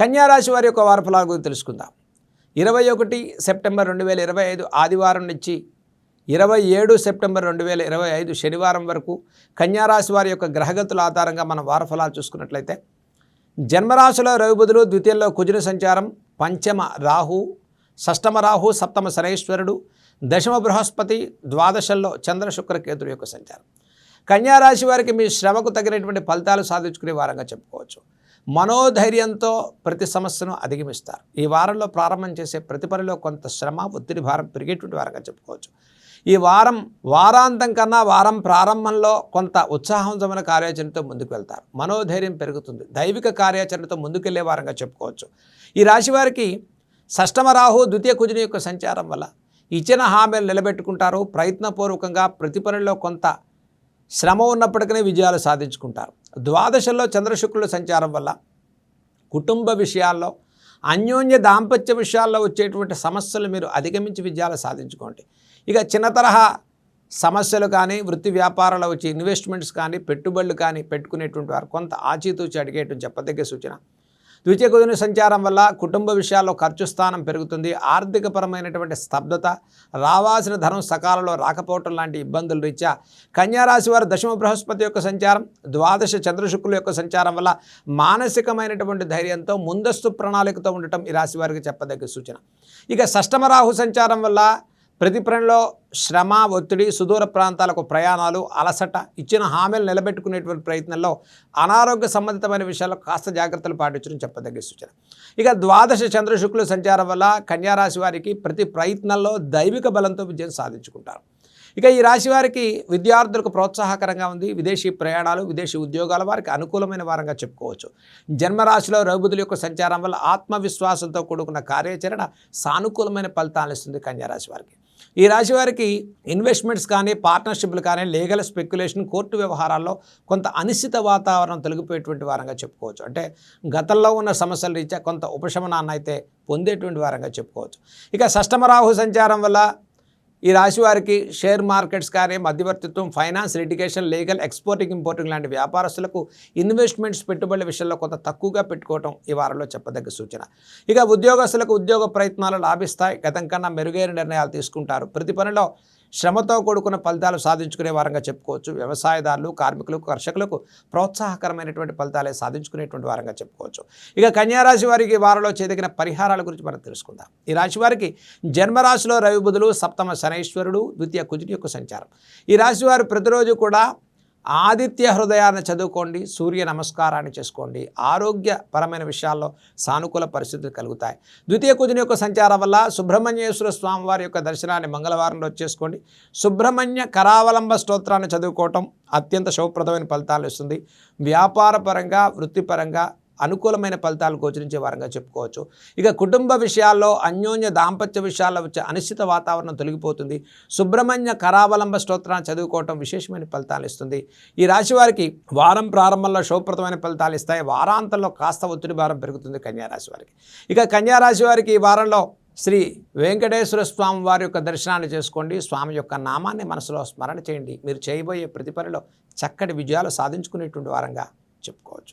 కన్యారాశి వారి యొక్క వార ఫలాల గురించి తెలుసుకుందాం. ఇరవై ఒకటి సెప్టెంబర్ రెండు వేల ఇరవై ఐదు ఆదివారం నుంచి ఇరవై ఏడు సెప్టెంబర్ రెండు వేల ఇరవై ఐదు శనివారం వరకు కన్యారాశి వారి యొక్క గ్రహగతుల ఆధారంగా మనం వార ఫలాలు చూసుకున్నట్లయితే జన్మరాశిలో రవిబుధులు ద్వితీయంలో కుజుని సంచారం పంచమ రాహు షష్టమ రాహు సప్తమ శనైశ్వరుడు దశమ బృహస్పతి ద్వాదశల్లో చంద్ర శుక్రకేతుడు యొక్క సంచారం. కన్యారాశి వారికి మీ శ్రమకు తగినటువంటి ఫలితాలు సాధించుకునే వారంగా చెప్పుకోవచ్చు. మనోధైర్యంతో ప్రతి సమస్యను అధిగమిస్తారు. ఈ వారంలో ప్రారంభం చేసే ప్రతి పనిలో కొంత శ్రమ ఒత్తిడి భారం పెరిగేటువంటి వారంగా చెప్పుకోవచ్చు. ఈ వారం వారాంతం కన్నా వారం ప్రారంభంలో కొంత ఉత్సాహవంతమైన కార్యాచరణతో ముందుకు వెళ్తారు. మనోధైర్యం పెరుగుతుంది. దైవిక కార్యాచరణతో ముందుకెళ్ళే వారంగా చెప్పుకోవచ్చు. ఈ రాశి వారికి షష్టమ రాహు ద్వితీయ కుజుని యొక్క సంచారం వల్ల ఇచ్చిన హామీలు నిలబెట్టుకుంటారు. ప్రయత్నపూర్వకంగా ప్రతి పనిలో కొంత శ్రమ ఉన్నప్పటికీ విజయాలు సాధించుకుంటారు. ద్వాదశంలో చంద్రశుక్రుల సంచారం వల్ల కుటుంబ విషయాల్లో అన్యోన్య దాంపత్య విషయాల్లో వచ్చేటువంటి సమస్యలు మీరు అధిగమించి విజయాలు సాధించుకోండి. ఇక చిన్న తరహా సమస్యలు కానీ వృత్తి వ్యాపారాలు వచ్చి ఇన్వెస్ట్మెంట్స్ కానీ పెట్టుబడులు కానీ పెట్టుకునేటువంటి వారు కొంత ఆచితూచి అడిగేటువంటి చెప్పదగ్గ సూచన. ద్వితీయ కుదుని సంచారం వల్ల కుటుంబ విషయాల్లో ఖర్చు స్థానం పెరుగుతుంది. ఆర్థికపరమైనటువంటి స్తబ్దత రావాల్సిన ధనం సకాలంలో రాకపోవటం లాంటి ఇబ్బందులు రీత్యా కన్యారాశి వారు దశమ బృహస్పతి యొక్క సంచారం ద్వాదశ చంద్రశుక్రుల యొక్క సంచారం వల్ల మానసికమైనటువంటి ధైర్యంతో ముందస్తు ప్రణాళికతో ఉండటం ఈ రాశి వారికి చెప్పదగ్గ సూచన. ఇక షష్టమ రాహు సంచారం వల్ల ప్రతి పనిలో శ్రమ ఒత్తిడి సుదూర ప్రాంతాలకు ప్రయాణాలు అలసట ఇచ్చిన హామీలు నిలబెట్టుకునేటువంటి ప్రయత్నంలో అనారోగ్య సంబంధితమైన విషయాల్లో కాస్త జాగ్రత్తలు పాటించడం చెప్పదగ్గ సూచన. ఇక ద్వాదశ చంద్రశుక్ల సంచారం వల్ల కన్యారాశి వారికి ప్రతి ప్రయత్నంలో దైవిక బలంతో విజయం సాధించుకుంటారు. ఇక ఈ రాశి వారికి విద్యార్థులకు ప్రోత్సాహకరంగా ఉంది. విదేశీ ప్రయాణాలు విదేశీ ఉద్యోగాల వారికి అనుకూలమైన వారంగా చెప్పుకోవచ్చు. జన్మరాశిలో రఘుబుధుల యొక్క సంచారం వల్ల ఆత్మవిశ్వాసంతో కూడుకున్న కార్యాచరణ సానుకూలమైన ఫలితాలు ఇస్తుంది కన్యారాశి వారికి. ఈ రాశి వారికి ఇన్వెస్ట్మెంట్స్ కానీ పార్ట్నర్షిప్లు కానీ లీగల్ స్పెక్యులేషన్ కోర్టు వ్యవహారాల్లో కొంత అనిశ్చిత వాతావరణం తొలగిపోయేటువంటి వారంగా చెప్పుకోవచ్చు. అంటే గతంలో ఉన్న సమస్యల రీత్యా కొంత ఉపశమనాన్ని అయితే పొందేటువంటి వారంగా చెప్పుకోవచ్చు. ఇక షష్టమరాహు సంచారం వల్ల ఈ రాశి వారికి షేర్ మార్కెట్స్ కానీ మధ్యవర్తిత్వం finance litigation legal exporting importing లాంటి వ్యాపారస్తులకు ఇన్వెస్ట్మెంట్స్ పెట్టుబడుల విషయంలో కొంత తక్కువగా పెట్టుకోవటం ఈ వారంలో చెప్పదగ్గ సూచన. ఇక ఉద్యోగస్తులకు ఉద్యోగ ప్రయత్నాలు లాభిస్తాయి. గతం కన్నా మెరుగైన నిర్ణయాలు తీసుకుంటారు. ప్రతి పనిలో శ్రమతో కూడుకున్న ఫలితాలు సాధించుకునే వారంగా చెప్పుకోవచ్చు. వ్యవసాయదారులు కార్మికులకు కర్షకులకు ప్రోత్సాహకరమైనటువంటి ఫలితాలే సాధించుకునేటువంటి వారంగా చెప్పుకోవచ్చు. ఇక కన్యారాశి వారికి వారిలో చేదగిన పరిహారాల గురించి మనం తెలుసుకుందాం. ఈ రాశి వారికి జన్మరాశిలో రవి బుధులు సప్తమ శనైశ్వరుడు ద్వితీయ కుజుడి యొక్క సంచారం. ఈ రాశి వారు ప్రతిరోజు కూడా ఆదిత్య హృదయాన్ని చదువుకోండి సూర్య నమస్కారాన్ని చేసుకోండి. ఆరోగ్యపరమైన విషయాల్లో సానుకూల పరిస్థితులు కలుగుతాయి. ద్వితీయ కుజుని యొక్క సంచారం వల్ల సుబ్రహ్మణ్యేశ్వర స్వామి వారి యొక్క దర్శనాన్ని మంగళవారంలో చేసుకోండి. సుబ్రహ్మణ్య కరావలంబ స్తోత్రాన్ని చదువుకోవటం అత్యంత శుభప్రదమైన ఫలితాలు ఇస్తుంది. వ్యాపారపరంగా వృత్తిపరంగా అనుకూలమైన ఫలితాలు గోచరించే వారంగా చెప్పుకోవచ్చు. ఇక కుటుంబ విషయాల్లో అన్యోన్య దాంపత్య విషయాల్లో వచ్చే అనిశ్చిత వాతావరణం తొలగిపోతుంది. సుబ్రహ్మణ్య కరావలంబ స్తోత్రాన్ని చదువుకోవటం విశేషమైన ఫలితాలు ఇస్తుంది. ఈ రాశి వారికి వారం ప్రారంభంలో శుభప్రదమైన ఫలితాలు ఇస్తాయి. వారాంతంలో కాస్త ఒత్తిడి భారం పెరుగుతుంది కన్యారాశి వారికి. ఇక కన్యారాశి వారికి ఈ వారంలో శ్రీ వెంకటేశ్వర స్వామి వారి యొక్క దర్శనాన్ని చేసుకోండి. స్వామి యొక్క నామాన్ని మనసులో స్మరణ చేయండి. మీరు చేయబోయే ప్రతి పనిలో చక్కటి విజయాలు సాధించుకునేటువంటి వారంగా చెప్పుకోవచ్చు.